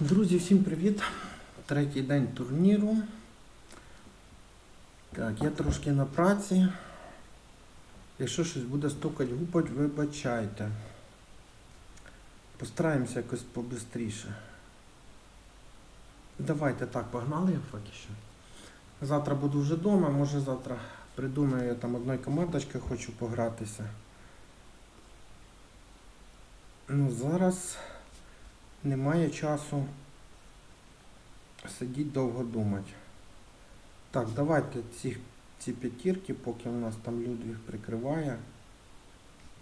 Друзі, всім привіт! Третій день турніру. Так, я трошки на праці. Якщо щось буде стукати гупать, вибачайте. Постараємося якось побистріше. Давайте так, погнали я поки що. Завтра буду вже вдома, може завтра придумаю, я там одної командочки хочу погратися. Ну, зараз немає часу сидіть довго думати. Так, давайте ці, ці п'ятірки, поки у нас там Людвіг прикриває.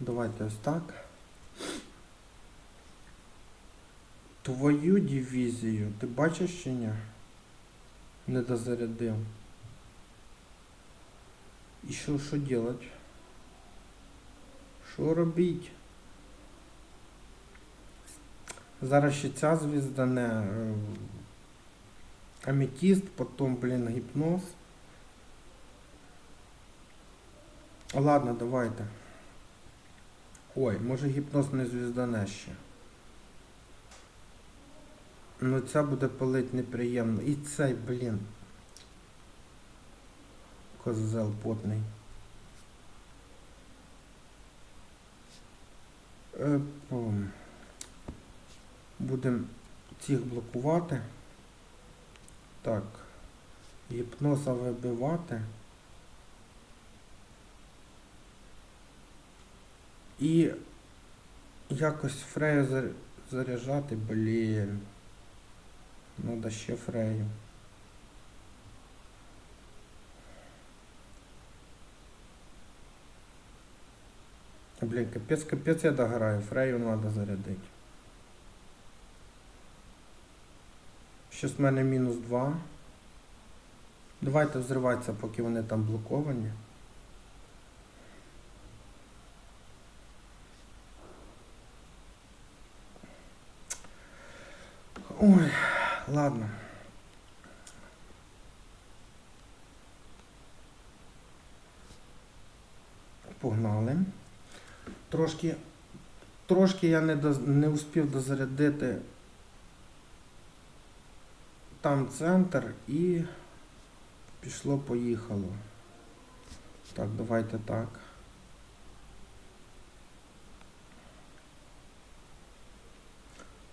Давайте ось так. Твою дивізію, ти бачиш чи ні? Не дозарядив. І що, що делать? Що робіть? Зараз ще ця звіздане. е, Аметист, потом, блин, гипноз. Ладно, давайте. Ой, може гіпноз не звіздане ще. Ну ця буде палить неприємно. І цей, блін. Козел потний. Е. Будемо цих блокувати. Так. Гіпноза вибивати. І якось фрею заряджати, блін. Надо ще фрею. Блін, капець, капець я догораю, фрею надо зарядити. Щось в мене мінус 2. Давайте взриватися, поки вони там блоковані. Ой, ладно. Погнали. Трошки, трошки я не, доз, не успів дозарядити там центр і пішло, поїхало. Так, давайте так.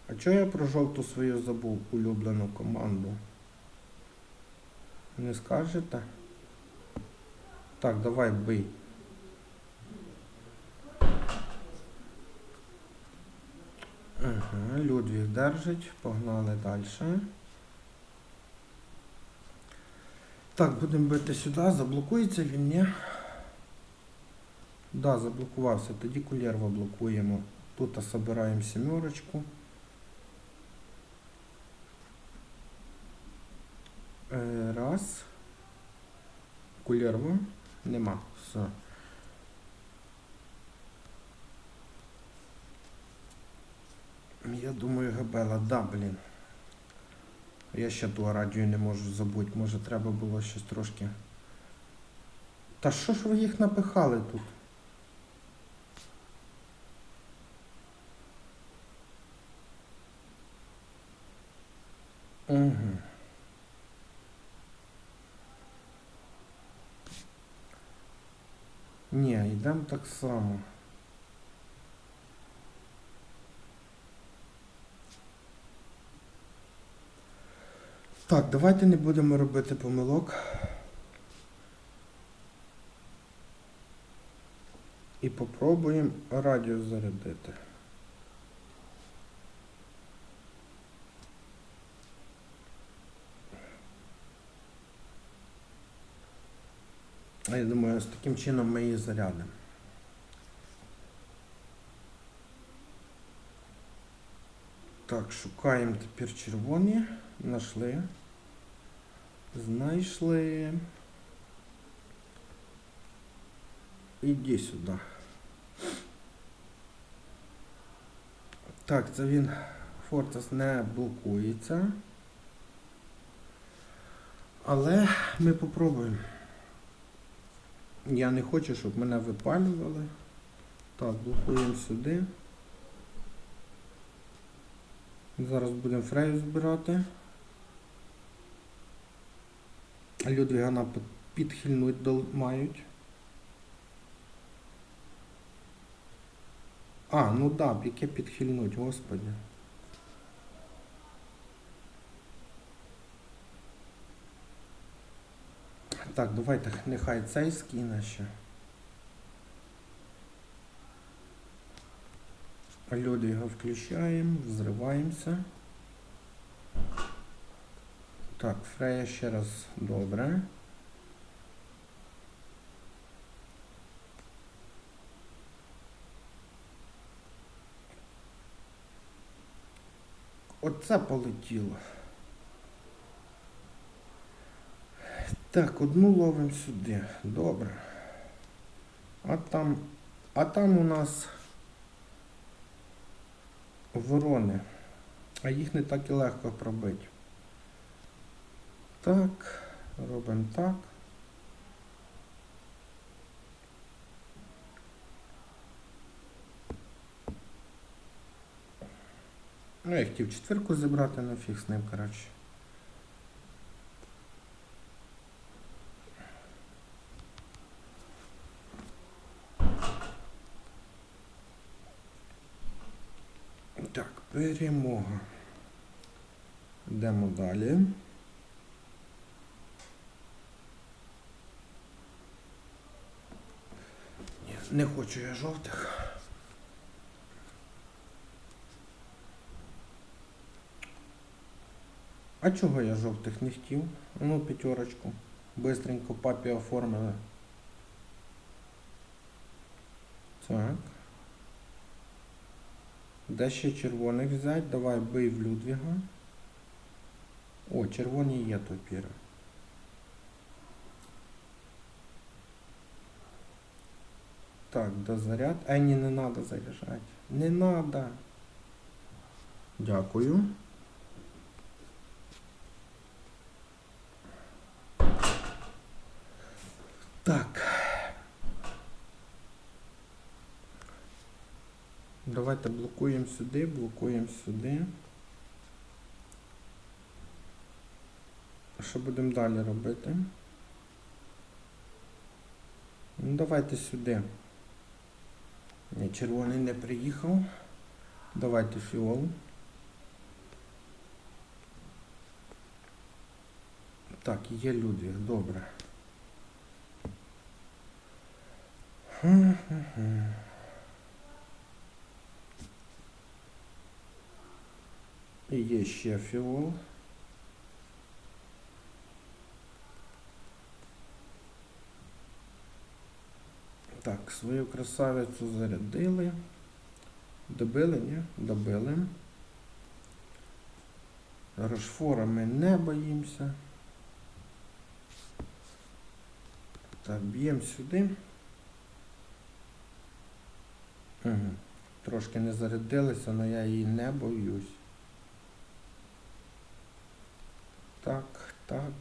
А чого я про жовту свою забув улюблену команду? Не скажете? Так, давай бий. Ага, Людвіг держить, погнали далі. Так, будемо бити сюди, заблокується він, ні? Да, заблокувався. Тоді кулєрва блокуємо. Тут собираємо сімерочку. Е, Раз. Кулєрва. Нема. Все. Я думаю, Габела, да, блін. Я ще ту радію не можу забути. Може треба було щось трошки. Та що ж ви їх напихали тут? Угу. Ні, йдемо так само. Так, давайте не будемо робити помилок. І попробуємо радіо зарядити. А Я думаю, з таким чином ми її зарядимо. Так, шукаємо тепер червоні. Знайшли. Знайшли. Іди сюди. Так, це він Фортес не блокується. Але ми попробуємо. Я не хочу, щоб мене випалювали. Так, блокуємо сюди. Зараз будемо фрею збирати. Людвігана під- підхильнуть мають. А, ну да, яке підхильнуть, господи. Так, давайте нехай цей скине ще. Люди його включаємо, взриваємося. Так, Фрея ще раз добре. Оце полетіло. Так, одну ловимо сюди. Добре. А там. А там у нас ворони. А їх не так і легко пробити. Так, робимо так. Ну, я хотів четвірку зібрати, ну фіг з ним, коротше. Так, перемога. Йдемо далі. Ні, не хочу я жовтих. А чого я жовтих не хотів? Ну, п'ятерочку. Бистренько папі оформили. Так. Де ще червоних взяти? Давай бий в Людвіга. О, червоні є топіри. Так, дозаряд. А ні, не треба заряджати. Не треба. Дякую. Так. Давайте блокуємо сюди, блокуємо сюди. Що будемо далі робити? Ну, давайте сюди. Ні, червоний не приїхав. Давайте фіол. Так, є Людвіг, добре. Хм-хм-хм. І є ще фіол. Так, свою красавицю зарядили. Добили, ні? Добили. Рошфора ми не боїмося. Так, б'ємо сюди. Угу. Трошки не зарядилися, але я її не боюсь. Так, так.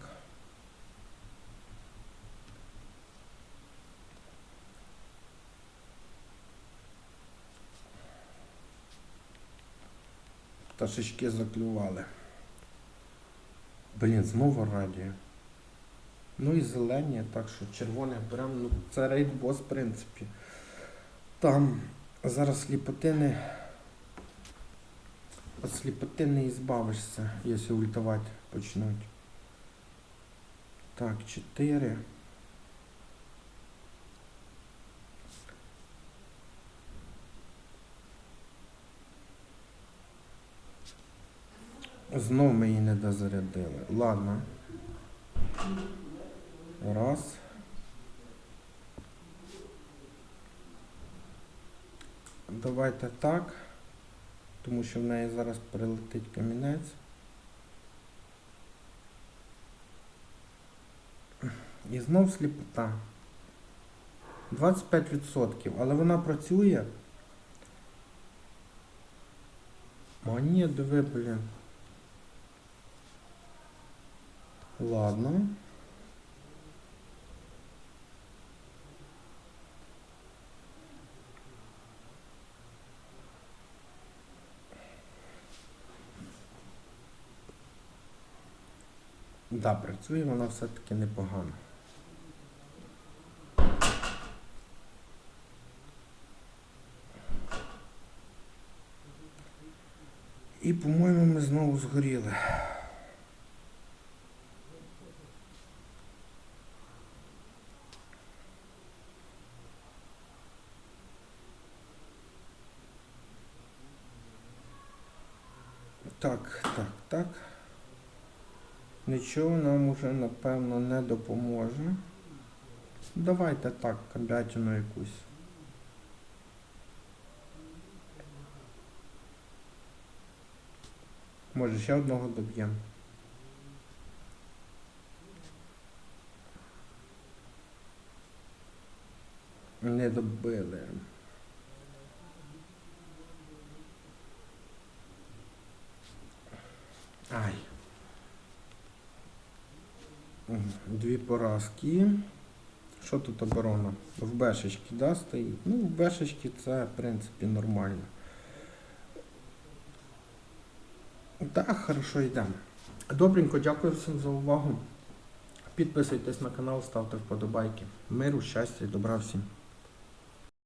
Пташечки заклювали. Блін, знову радіо. Ну і зелені, так що червоне беремо, ну це рейд бос, в принципі. Там зараз сліпотини. От сліпоти не ізбавишся, якщо ультувати почнуть. Так, 4. Знов ми її не дозарядили. Ладно. Раз. Давайте так. Тому що в неї зараз прилетить камінець. І знов сліпота. 25%, але вона працює. А ні, диви, блін. Ладно. Да, працює вона все-таки непогано. І, по-моєму, ми знову згоріли. Так, так, так. Нічого нам уже, напевно, не допоможе. Давайте так, кабятину якусь. Може ще одного доб'ємо. Не добили. Дві поразки. Що тут оборона? В бешечки, да, стоїть? Ну, в бешечки це, в принципі, нормально. Так, хорошо йдемо. Добренько, дякую всім за увагу. Підписуйтесь на канал, ставте вподобайки. Миру, щастя і добра всім.